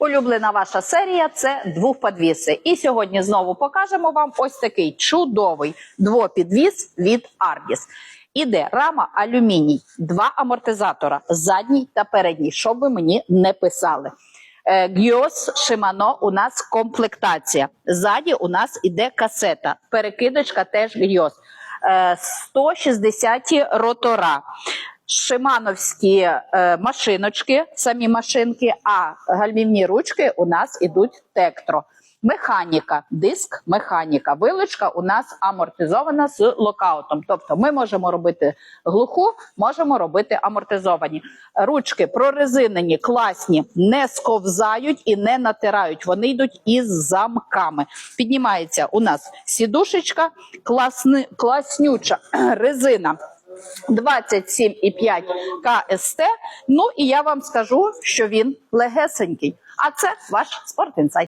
Улюблена ваша серія це двохподвіси. І сьогодні знову покажемо вам ось такий чудовий двопідвіс від Ardis. Іде рама алюміній, два амортизатора, задній та передній, щоб ви мені не писали. Е, Гіос Шимано у нас комплектація. Ззаді у нас іде касета. Перекидочка теж Гіос. Е, 160 ротора. Шимановські е, машиночки, самі машинки, а гальмівні ручки у нас ідуть тектро. Механіка, диск, механіка. Вилочка у нас амортизована з локаутом. Тобто ми можемо робити глуху, можемо робити амортизовані. Ручки прорезинені, класні, не сковзають і не натирають. Вони йдуть із замками. Піднімається у нас сідушечка, класни, класнюча резина. 27,5 КСТ. Ну і я вам скажу, що він легесенький. А це ваш спортінсайт.